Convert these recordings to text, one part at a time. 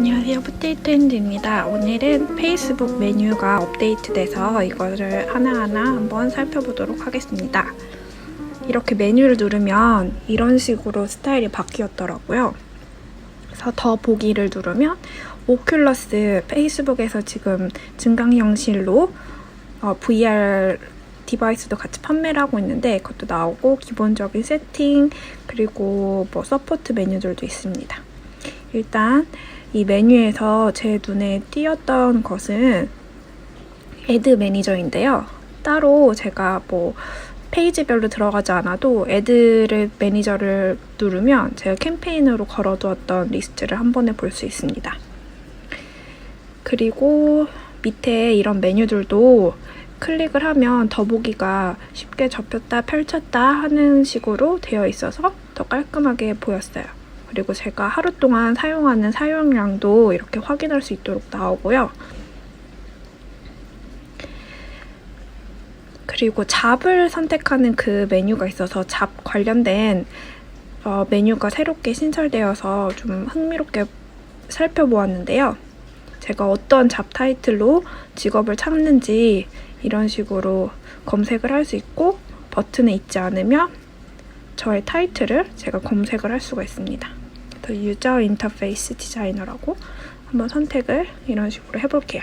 안녕하세요. 포테이토핸드입니다. 오늘은 페이스북 메뉴가 업데이트돼서 이거를 하나하나 한번 살펴보도록 하겠습니다. 이렇게 메뉴를 누르면 이런 식으로 스타일이 바뀌었더라고요. 그래서 더 보기를 누르면 오큘러스 페이스북에서 지금 증강현실로 어, VR 디바이스도 같이 판매를 하고 있는데 그것도 나오고 기본적인 세팅 그리고 뭐 서포트 메뉴들도 있습니다. 일단 이 메뉴에서 제 눈에 띄었던 것은 애드 매니저인데요. 따로 제가 뭐 페이지별로 들어가지 않아도 애드를 매니저를 누르면 제가 캠페인으로 걸어두었던 리스트를 한 번에 볼 수 있습니다. 그리고 밑에 이런 메뉴들도 클릭을 하면 더보기가 쉽게 접혔다 펼쳤다 하는 식으로 되어 있어서 더 깔끔하게 보였어요. 그리고 제가 하루 동안 사용하는 사용량도 이렇게 확인할 수 있도록 나오고요. 그리고 잡을 선택하는 그 메뉴가 있어서 잡 관련된 어, 메뉴가 새롭게 신설되어서 좀 흥미롭게 살펴보았는데요. 제가 어떤 잡 타이틀로 직업을 찾는지 이런 식으로 검색을 할 수 있고 버튼에 있지 않으면 저의 타이틀을 제가 검색을 할 수가 있습니다. 그래서 유저 인터페이스 디자이너라고 한번 선택을 이런 식으로 해볼게요.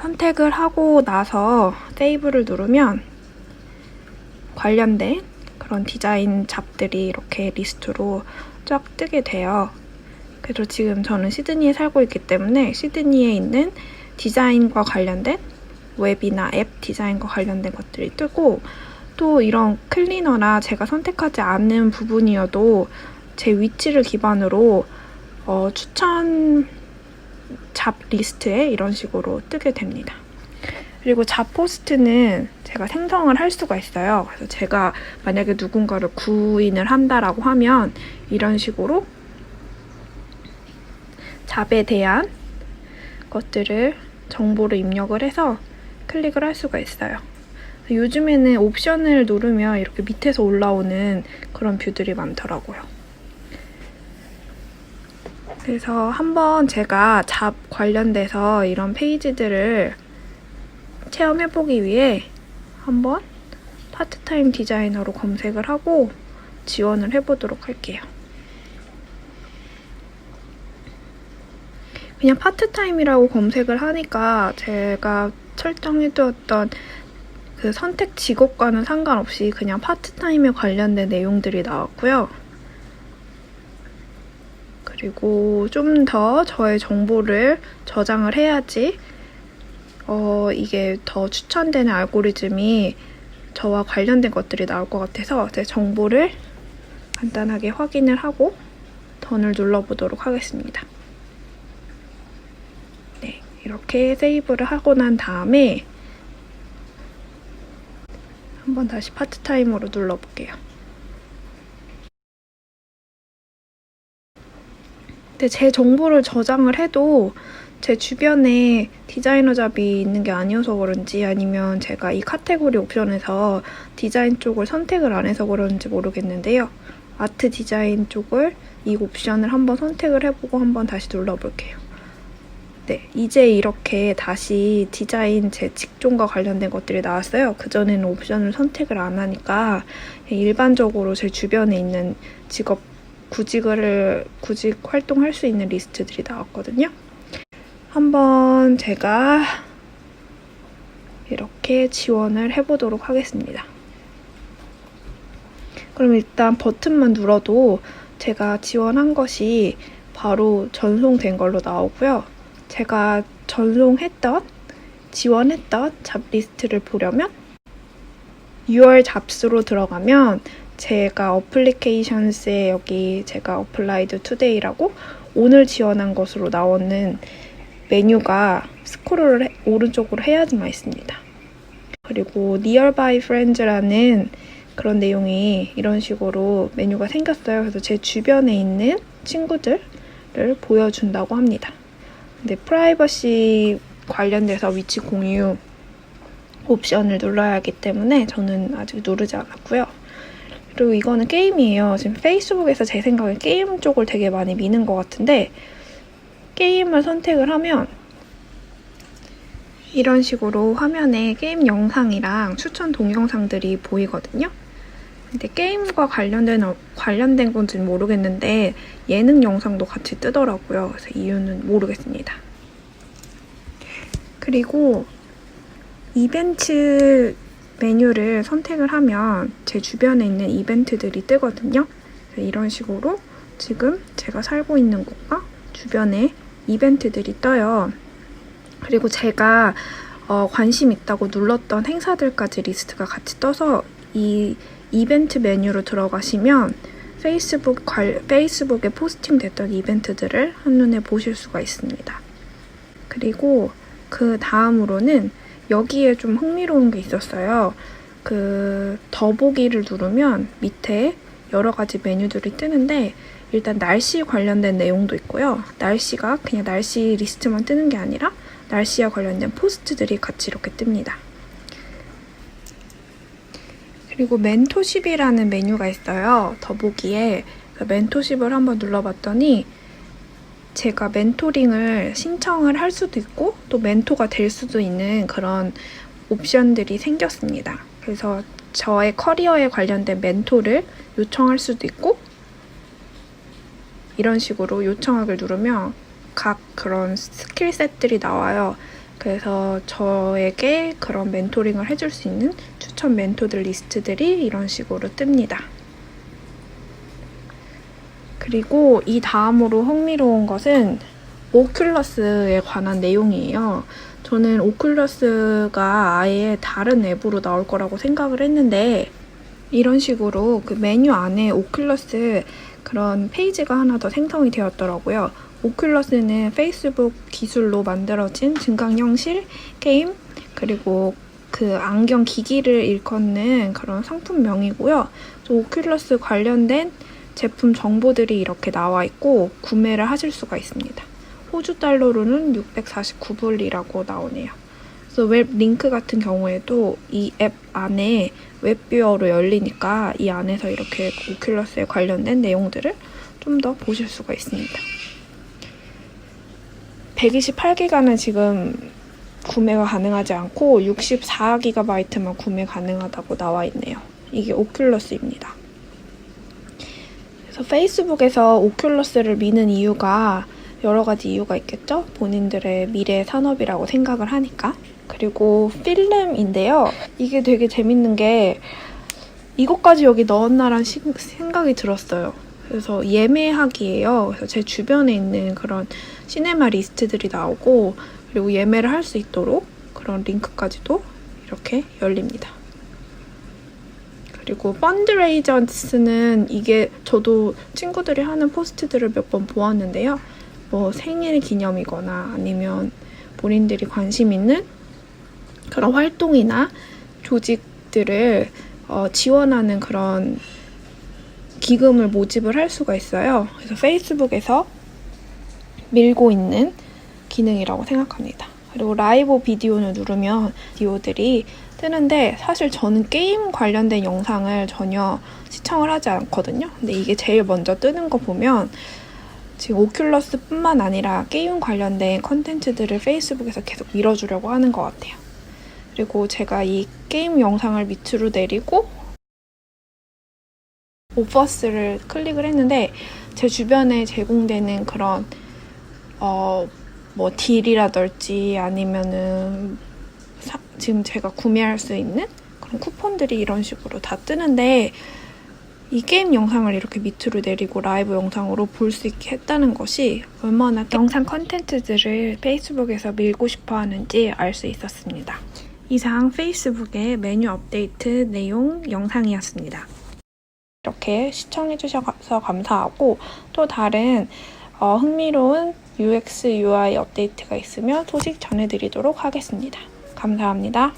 선택을 하고 나서 세이브를 누르면 관련된 그런 디자인 잡들이 이렇게 리스트로 쫙 뜨게 돼요. 그래서 지금 저는 시드니에 살고 있기 때문에 시드니에 있는 디자인과 관련된 웹이나 앱 디자인과 관련된 것들이 뜨고 또 이런 클리너나 제가 선택하지 않는 부분이어도 제 위치를 기반으로 어, 추천 잡 리스트에 이런 식으로 뜨게 됩니다. 그리고 잡 포스트는 제가 생성을 할 수가 있어요. 그래서 제가 만약에 누군가를 구인을 한다라고 하면 이런 식으로 잡에 대한 것들을 정보를 입력을 해서 클릭을 할 수가 있어요. 요즘에는 옵션을 누르면 이렇게 밑에서 올라오는 그런 뷰들이 많더라고요. 그래서 한번 제가 잡 관련돼서 이런 페이지들을 체험해보기 위해 한번 파트타임 디자이너로 검색을 하고 지원을 해보도록 할게요. 그냥 파트타임이라고 검색을 하니까 제가 설정해두었던 그 선택 직업과는 상관없이 그냥 파트타임에 관련된 내용들이 나왔고요. 그리고 좀 더 저의 정보를 저장을 해야지 어, 이게 더 추천되는 알고리즘이 저와 관련된 것들이 나올 것 같아서 제 정보를 간단하게 확인을 하고 던을 눌러보도록 하겠습니다. 네, 이렇게 세이브를 하고 난 다음에 한번 다시 파트타임으로 눌러볼게요. 근데 제 정보를 저장을 해도 제 주변에 디자이너 잡이 있는 게 아니어서 그런지 아니면 제가 이 카테고리 옵션에서 디자인 쪽을 선택을 안 해서 그런지 모르겠는데요. 아트 디자인 쪽을 이 옵션을 한번 선택을 해보고 한번 다시 눌러볼게요. 네, 이제 이렇게 다시 디자인 제 직종과 관련된 것들이 나왔어요. 그전에는 옵션을 선택을 안 하니까 일반적으로 제 주변에 있는 직업 구직을 구직 활동할 수 있는 리스트들이 나왔거든요. 한번 제가 이렇게 지원을 해보도록 하겠습니다. 그럼 일단 버튼만 눌러도 제가 지원한 것이 바로 전송된 걸로 나오고요. 제가 전송했던, 지원했던 잡 리스트를 보려면 6월 잡스로 들어가면 제가 어플리케이션스에 여기 제가 어플라이드 투데이라고 오늘 지원한 것으로 나오는 메뉴가 스크롤을 해- 오른쪽으로 해야지만 있습니다. 그리고 Nearby Friends라는 그런 내용이 이런 식으로 메뉴가 생겼어요. 그래서 제 주변에 있는 친구들을 보여준다고 합니다. 근데 프라이버시 관련돼서 위치 공유 옵션을 눌러야 하기 때문에 저는 아직 누르지 않았고요. 그리고 이거는 게임이에요. 지금 페이스북에서 제 생각에 게임 쪽을 되게 많이 미는 것 같은데 게임을 선택을 하면 이런 식으로 화면에 게임 영상이랑 추천 동영상들이 보이거든요. 근데 게임과 관련된 어- 관련된 건지는 모르겠는데 예능 영상도 같이 뜨더라고요. 그래서 이유는 모르겠습니다. 그리고 이벤트 메뉴를 선택을 하면 제 주변에 있는 이벤트들이 뜨거든요. 이런 식으로 지금 제가 살고 있는 곳과 주변에 이벤트들이 떠요. 그리고 제가 어, 관심 있다고 눌렀던 행사들까지 리스트가 같이 떠서 이 이벤트 메뉴로 들어가시면 페이스북 관, 페이스북에 포스팅 됐던 이벤트들을 한눈에 보실 수가 있습니다. 그리고 그 다음으로는 여기에 좀 흥미로운 게 있었어요. 그 더보기를 누르면 밑에 여러 가지 메뉴들이 뜨는데 일단 날씨 관련된 내용도 있고요. 날씨가 그냥 날씨 리스트만 뜨는 게 아니라 날씨와 관련된 포스트들이 같이 이렇게 뜹니다. 그리고 멘토십이라는 메뉴가 있어요. 더보기에 멘토십을 한번 눌러봤더니 제가 멘토링을 신청을 할 수도 있고 또 멘토가 될 수도 있는 그런 옵션들이 생겼습니다. 그래서 저의 커리어에 관련된 멘토를 요청할 수도 있고 이런 식으로 요청하기를 누르면 각 그런 스킬 셋들이 나와요. 그래서 저에게 그런 멘토링을 해줄 수 있는 추천 멘토들 리스트들이 이런 식으로 뜹니다. 그리고 이 다음으로 흥미로운 것은 오큘러스에 관한 내용이에요. 저는 오큘러스가 아예 다른 앱으로 나올 거라고 생각을 했는데 이런 식으로 그 메뉴 안에 오큘러스 그런 페이지가 하나 더 생성이 되었더라고요. 오큘러스는 페이스북 기술로 만들어진 증강현실 게임 그리고 그 안경 기기를 일컫는 그런 상품명이고요. 또 오큘러스 관련된 제품 정보들이 이렇게 나와 있고 구매를 하실 수가 있습니다. 호주 달러로는 649불이라고 나오네요. 그래서 웹 링크 같은 경우에도 이 앱 안에 웹뷰어로 열리니까 이 안에서 이렇게 오큘러스에 관련된 내용들을 좀 더 보실 수가 있습니다. 128기가는 지금 구매가 가능하지 않고 64GB만 구매 가능하다고 나와 있네요. 이게 오큘러스입니다. 그래서 페이스북에서 오큘러스를 미는 이유가 여러 가지 이유가 있겠죠? 본인들의 미래 산업이라고 생각을 하니까. 그리고 필름인데요. 이게 되게 재밌는 게 이것까지 여기 넣었나란 시- 생각이 들었어요. 그래서 예매하기예요. 그래서 제 주변에 있는 그런 시네마 리스트들이 나오고 그리고 예매를 할 수 있도록 그런 링크까지도 이렇게 열립니다. 그리고 펀드레이저스는 이게 저도 친구들이 하는 포스트들을 몇 번 보았는데요. 뭐 생일 기념이거나 아니면 본인들이 관심 있는 그런 활동이나 조직들을 어, 지원하는 그런 기금을 모집을 할 수가 있어요. 그래서 페이스북에서 밀고 있는 기능이라고 생각합니다. 그리고 라이브 비디오를 누르면 비디오들이 뜨는데 사실 저는 게임 관련된 영상을 전혀 시청을 하지 않거든요. 근데 이게 제일 먼저 뜨는 거 보면 지금 오큘러스뿐만 아니라 게임 관련된 컨텐츠들을 페이스북에서 계속 밀어주려고 하는 것 같아요. 그리고 제가 이 게임 영상을 밑으로 내리고 오퍼스를 클릭을 했는데 제 주변에 제공되는 그런 어 뭐 딜이라든지 아니면은 사- 지금 제가 구매할 수 있는 그런 쿠폰들이 이런 식으로 다 뜨는데 이 게임 영상을 이렇게 밑으로 내리고 라이브 영상으로 볼 수 있게 했다는 것이 얼마나 영상 컨텐츠들을 페이스북에서 밀고 싶어 하는지 알 수 있었습니다. 이상 페이스북의 메뉴 업데이트 내용 영상이었습니다. 이렇게 시청해주셔서 감사하고 또 다른 어, 흥미로운 UX, UI 업데이트가 있으면 소식 전해드리도록 하겠습니다. 감사합니다.